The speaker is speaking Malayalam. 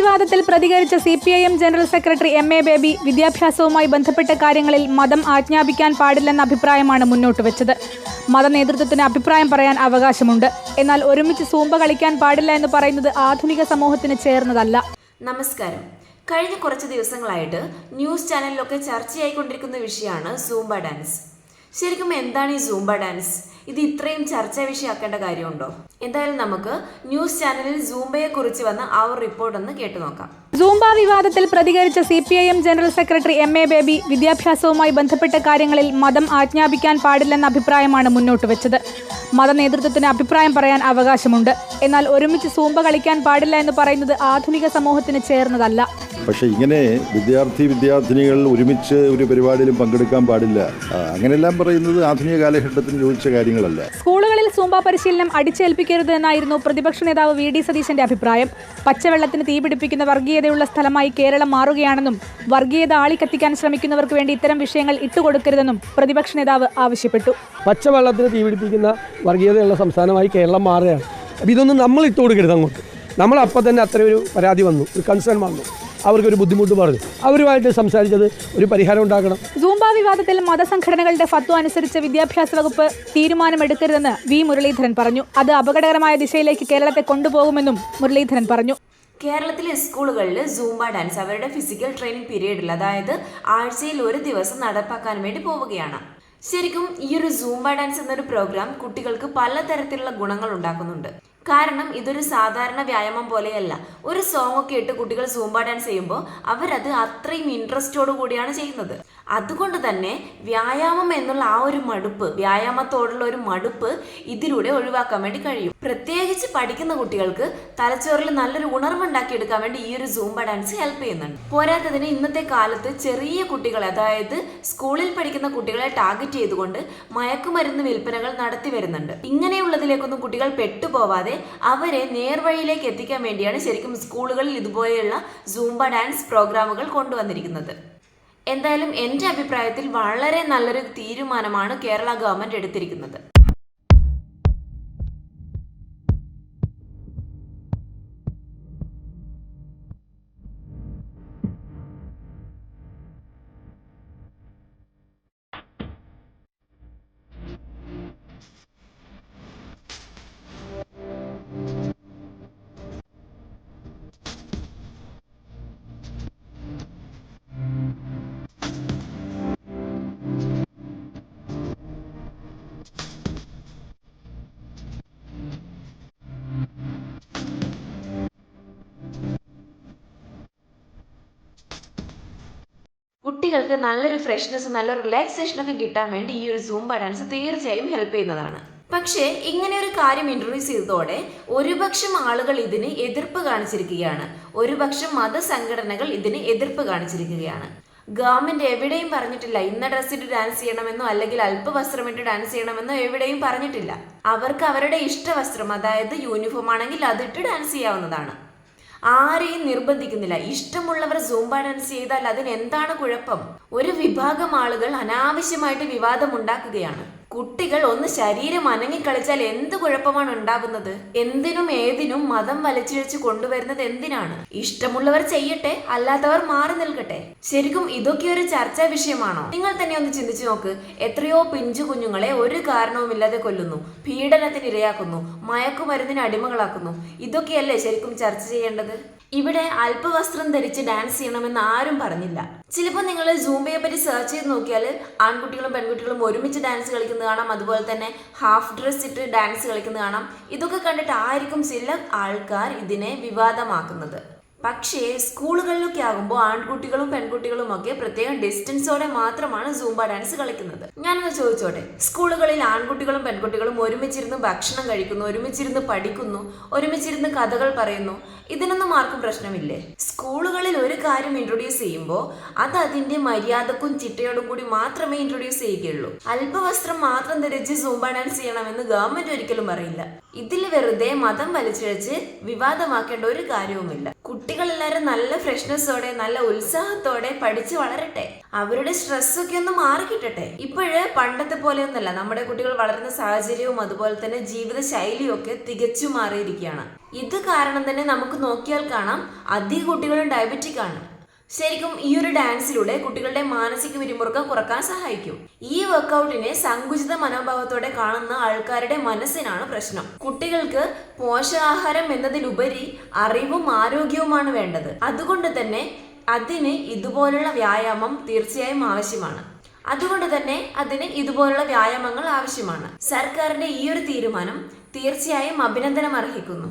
വിവാദത്തിൽ പ്രതികരിച്ച C P I M general secretary M A Baby വിദ്യാഭ്യാസവുമായി ബന്ധപ്പെട്ട കാര്യങ്ങളിൽ മതം ആജ്ഞാപിക്കാൻ പാടില്ലെന്ന അഭിപ്രായമാണ് മുന്നോട്ട് വെച്ചത്. മത നേതൃത്വത്തിന് അഭിപ്രായം പറയാൻ അവകാശമുണ്ട്. എന്നാൽ ഒരുമിച്ച് സൂമ്പ കളിക്കാൻ പാടില്ല എന്ന് പറയുന്നത് ആധുനിക സമൂഹത്തിന് ചേർന്നതല്ല. നമസ്കാരം. കഴിഞ്ഞ കുറച്ച് ദിവസങ്ങളായിട്ട് ന്യൂസ് ചാനലിലൊക്കെ ചർച്ചയായിക്കൊണ്ടിരിക്കുന്ന വിഷയമാണ് സൂംബ ഡാൻസ്. ശരിക്കും എന്താണ് ഈ സൂംബ ഡാൻസ്? ഇത് ഇത്രയും ചർച്ചാ വിഷയമാക്കേണ്ട കാര്യമുണ്ടോ? എന്തായാലും നമുക്ക് ന്യൂസ് ചാനലിൽ സൂംബയെ കുറിച്ച് വന്ന ആ ഒരു റിപ്പോർട്ട് ഒന്ന് കേട്ടു നോക്കാം. സൂംബ വിവാദത്തിൽ പ്രതികരിച്ച C P I M general secretary M A Baby വിദ്യാഭ്യാസവുമായി ബന്ധപ്പെട്ട കാര്യങ്ങളിൽ മതം ആജ്ഞാപിക്കാൻ പാടില്ലെന്ന അഭിപ്രായമാണ് മുന്നോട്ട് വെച്ചത്. മത നേതൃത്വത്തിന് അഭിപ്രായം പറയാൻ അവകാശമുണ്ട്. എന്നാൽ ഒരുമിച്ച് സൂംബ കളിക്കാൻ പാടില്ല എന്ന് പറയുന്നത് ആധുനിക സമൂഹത്തിന് ചേർന്നതല്ല. പക്ഷേ ഇങ്ങനെ വിദ്യാർത്ഥി വിദ്യാർത്ഥിനികൾ ഒരുമിച്ച് ഒരു പരിപാടിയിലും പങ്കെടുക്കാൻ പാടില്ല. അങ്ങനെയെല്ലാം പറയുന്നത് ആധുനിക കാലഘട്ടത്തിന് ചോദിച്ച കാര്യങ്ങളല്ല. സ്കൂളുകളിൽ സൂമ്പ പരിശീലനം അടിച്ചേൽപ്പിക്കരുത് എന്നായിരുന്നു പ്രതിപക്ഷ നേതാവ് വി ഡി സതീശന്റെ അഭിപ്രായം. പച്ചവെള്ളത്തിന് തീപിടിപ്പിക്കുന്ന വർഗീയതയുള്ള സ്ഥലമായി കേരളം മാറുകയാണെന്നും വർഗീയത ആളിക്കത്തിക്കാൻ ശ്രമിക്കുന്നവർക്ക് വേണ്ടി ഇത്തരം വിഷയങ്ങൾ ഇട്ടുകൊടുക്കരുതെന്നും പ്രതിപക്ഷ നേതാവ് ആവശ്യപ്പെട്ടു. പച്ചവെള്ളത്തിന് തീപിടിപ്പിക്കുന്ന വർഗീയതയുള്ള സംസ്ഥാനമായി കേരളം മാറുകയാണ്. അപ്പോൾ ഇതൊന്നും നമ്മൾ ഇട്ടുകൊടുക്കരുത് അങ്ങോട്ട്. നമ്മൾ അപ്പം തന്നെ അത്രയൊരു ഒരു പരാതി വന്നു ഒരു കൺസേൺ വന്നു. അവർക്കൊരു ബുദ്ധിമുട്ട് പറഞ്ഞു. അവരുമായിട്ട് സംസാരിച്ചത് ഒരു പരിഹാരം ഉണ്ടാക്കണം. സൂംബ വിവാദത്തിൽ മതസംഘടനകളുടെ ഫത്വ അനുസരിച്ച് വിദ്യാഭ്യാസ വകുപ്പ് തീരുമാനമെടുക്കരുതെന്ന് വി മുരളീധരൻ പറഞ്ഞു. അത് അപകടകരമായ ദിശയിലേക്ക് കേരളത്തെ കൊണ്ടുപോകുമെന്നും മുരളീധരൻ പറഞ്ഞു. കേരളത്തിലെ സ്കൂളുകളിൽ സൂംബ ഡാൻസ് അവരുടെ ഫിസിക്കൽ ട്രെയിനിങ് പീരീഡിൽ അതായത് ആഴ്ചയിൽ ഒരു ദിവസം നടപ്പാക്കാൻ വേണ്ടി പോവുകയാണ്. ശരിക്കും ഈ ഒരു സൂംബ ഡാൻസ് എന്നൊരു പ്രോഗ്രാം കുട്ടികൾക്ക് പലതരത്തിലുള്ള ഗുണങ്ങൾ ഉണ്ടാക്കുന്നുണ്ട്. കാരണം ഇതൊരു സാധാരണ വ്യായാമം പോലെയല്ല. ഒരു സോങ് ഒക്കെ ഇട്ട് കുട്ടികൾ സൂംബ ഡാൻസ് ചെയ്യുമ്പോൾ അവരത് അത്രയും ഇൻട്രസ്റ്റോടു കൂടിയാണ് ചെയ്യുന്നത്. അതുകൊണ്ട് തന്നെ വ്യായാമം എന്നുള്ള ആ ഒരു മടുപ്പ് വ്യായാമത്തോടുള്ള ഒരു മടുപ്പ് ഇതിലൂടെ ഒഴിവാക്കാൻ വേണ്ടി കഴിയും. പ്രത്യേകിച്ച് പഠിക്കുന്ന കുട്ടികൾക്ക് തലച്ചോറിൽ നല്ലൊരു ഉണർവുണ്ടാക്കിയെടുക്കാൻ വേണ്ടി ഈ ഒരു സൂംബ ഡാൻസ് ഹെൽപ്പ് ചെയ്യുന്നുണ്ട്. പോരാത്തതിന് ഇന്നത്തെ കാലത്ത് ചെറിയ കുട്ടികളെ അതായത് സ്കൂളിൽ പഠിക്കുന്ന കുട്ടികളെ ടാർഗറ്റ് ചെയ്തുകൊണ്ട് മയക്കുമരുന്ന് വിൽപ്പനകൾ നടത്തി വരുന്നുണ്ട്. ഇങ്ങനെയുള്ളതിലേക്കൊന്നും കുട്ടികൾ പെട്ടുപോവാതെ അവരെ നേർവഴിയിലേക്ക് എത്തിക്കാൻ വേണ്ടിയാണ് ശരിക്കും സ്കൂളുകളിൽ ഇതുപോലെയുള്ള സൂംബ ഡാൻസ് പ്രോഗ്രാമുകൾ കൊണ്ടുവന്നിരിക്കുന്നത്. എന്തായാലും എന്റെ അഭിപ്രായത്തിൽ വളരെ നല്ലൊരു തീരുമാനമാണ് കേരള ഗവൺമെന്റ് എടുത്തിരിക്കുന്നത്. കുട്ടികൾക്ക് നല്ലൊരു ഫ്രഷ്നെസ് നല്ല റിലാക്സേഷൻ ഒക്കെ കിട്ടാൻ വേണ്ടി ഈ ഒരു സൂംബ ഡാൻസ് തീർച്ചയായും ഹെൽപ്പ് ചെയ്യുന്നതാണ്. പക്ഷേ ഇങ്ങനെ ഒരു കാര്യം ഇൻട്രൊഡ്യൂസ് ചെയ്തതോടെ ഒരുപക്ഷം ആളുകൾ ഇതിന് എതിർപ്പ് കാണിച്ചിരിക്കുകയാണ്. ഒരുപക്ഷം മതസംഘടനകൾ ഇതിന് എതിർപ്പ് കാണിച്ചിരിക്കുകയാണ്. ഗവൺമെന്റ് എവിടെയും പറഞ്ഞിട്ടില്ല ഇന്ന ഡ്രസ്സിട്ട് ഡാൻസ് ചെയ്യണമെന്നോ അല്ലെങ്കിൽ അല്പവസ്ത്രമിട്ട് ഡാൻസ് ചെയ്യണമെന്നോ എവിടെയും പറഞ്ഞിട്ടില്ല. അവർക്ക് അവരുടെ ഇഷ്ടവസ്ത്രം അതായത് യൂണിഫോം ആണെങ്കിൽ അതിട്ട് ഡാൻസ് ചെയ്യാവുന്നതാണ്. ആരെയും നിർബന്ധിക്കുന്നില്ല. ഇഷ്ടമുള്ളവർ സൂംബ ഡാൻസ് ചെയ്താൽ അതിന് എന്താണ് കുഴപ്പം? ഒരു വിഭാഗം ആളുകൾ അനാവശ്യമായിട്ട് വിവാദം ഉണ്ടാക്കുകയാണ് കുട്ടികൾ ഒന്ന് ശരീരം അനങ്ങിക്കളിച്ചാൽ എന്ത് കുഴപ്പമാണ് ഉണ്ടാകുന്നത്? എന്തിനും ഏതിനും മതം വലിച്ചിഴച്ച് കൊണ്ടുവരുന്നത് എന്തിനാണ്? ഇഷ്ടമുള്ളവർ ചെയ്യട്ടെ അല്ലാത്തവർ മാറി നിൽക്കട്ടെ. ശരിക്കും ഇതൊക്കെ ഒരു ചർച്ചാ വിഷയമാണോ? നിങ്ങൾ തന്നെ ഒന്ന് ചിന്തിച്ചു നോക്ക്. എത്രയോ പിഞ്ചു കുഞ്ഞുങ്ങളെ ഒരു കാരണവുമില്ലാതെ കൊല്ലുന്നു പീഡനത്തിന് ഇരയാക്കുന്നു മയക്കുമരുന്നിന് അടിമകളാക്കുന്നു. ഇതൊക്കെയല്ലേ ശരിക്കും ചർച്ച ചെയ്യേണ്ടത്? ഇവിടെ അല്പവസ്ത്രം ധരിച്ച് ഡാൻസ് ചെയ്യണമെന്ന് ആരും പറഞ്ഞില്ല. ചിലപ്പോൾ നിങ്ങൾ സൂംബയെ പറ്റി സെർച്ച് ചെയ്ത് നോക്കിയാൽ ആൺകുട്ടികളും പെൺകുട്ടികളും ഒരുമിച്ച് ഡാൻസ് കളിക്കുന്നത് കാണാം അതുപോലെ തന്നെ ഹാഫ് ഡ്രസ് ഇട്ട് ഡാൻസ് കളിക്കുന്നത് കാണാം. ഇതൊക്കെ കണ്ടിട്ട് ആയിരിക്കും ചില ആൾക്കാർ ഇതിനെ വിവാദമാക്കുന്നത്. പക്ഷേ സ്കൂളുകളിലൊക്കെ ആകുമ്പോൾ ആൺകുട്ടികളും പെൺകുട്ടികളും ഒക്കെ പ്രത്യേകം ഡിസ്റ്റൻസോടെ മാത്രമാണ് സൂംബ ഡാൻസ് കളിക്കുന്നത്. ഞാനൊന്ന് ചോദിച്ചോട്ടെ? സ്കൂളുകളിൽ ആൺകുട്ടികളും പെൺകുട്ടികളും ഒരുമിച്ചിരുന്ന് ഭക്ഷണം കഴിക്കുന്നു ഒരുമിച്ചിരുന്ന് പഠിക്കുന്നു ഒരുമിച്ചിരുന്ന് കഥകൾ പറയുന്നു ഇതിനൊന്നും ആർക്കും പ്രശ്നമില്ലേ? സ്കൂളുകളിൽ ഒരു കാര്യം ഇൻട്രൊഡ്യൂസ് ചെയ്യുമ്പോൾ അത് അതിന്റെ മര്യാദക്കും ചിട്ടയോടും കൂടി മാത്രമേ ഇൻട്രൊഡ്യൂസ് ചെയ്യുകയുള്ളൂ. അല്പവസ്ത്രം മാത്രം ധരിച്ച് സൂംബ ഡാൻസ് ചെയ്യണമെന്ന് ഗവൺമെന്റ് ഒരിക്കലും പറയില്ല. ഇതിൽ വെറുതെ മതം വലിച്ചിഴച്ച് വിവാദമാക്കേണ്ട ഒരു കാര്യവുമില്ല. കുട്ടികളെല്ലാവരും നല്ല ഫ്രഷ്നെസ്സോടെ നല്ല ഉത്സാഹത്തോടെ പഠിച്ച് വളരട്ടെ. അവരുടെ സ്ട്രെസ്സൊക്കെ ഒന്ന് മാറിക്കിട്ടട്ടെ ഇപ്പോഴ് പണ്ടത്തെ പോലെയൊന്നല്ല. നമ്മുടെ കുട്ടികൾ വളരുന്ന സാഹചര്യവും അതുപോലെ തന്നെ ജീവിത ശൈലിയും ഒക്കെ തികച്ചു മാറിയിരിക്കുകയാണ്. ഇത് കാരണം തന്നെ നമുക്ക് നോക്കിയാൽ കാണാം അധിക കുട്ടികളും ഡയബറ്റിക് ആണ്. ശരിക്കും ഈ ഒരു ഡാൻസിലൂടെ കുട്ടികളുടെ മാനസിക പിരിമുറുക്കം കുറയ്ക്കാൻ സഹായിക്കും. ഈ വർക്കൗട്ടിനെ സങ്കുചിത മനോഭാവത്തോടെ കാണുന്ന ആൾക്കാരുടെ മനസ്സിനാണ് പ്രശ്നം. കുട്ടികൾക്ക് പോഷകാഹാരം എന്നതിലുപരി അറിവും ആരോഗ്യവുമാണ് വേണ്ടത്. അതുകൊണ്ട് തന്നെ അതിന് ഇതുപോലുള്ള വ്യായാമം തീർച്ചയായും ആവശ്യമാണ്. അതുകൊണ്ട് തന്നെ അതിന് ഇതുപോലുള്ള വ്യായാമങ്ങൾ ആവശ്യമാണ്. സർക്കാരിന്റെ ഈ ഒരു തീരുമാനം തീർച്ചയായും അഭിനന്ദനം അർഹിക്കുന്നു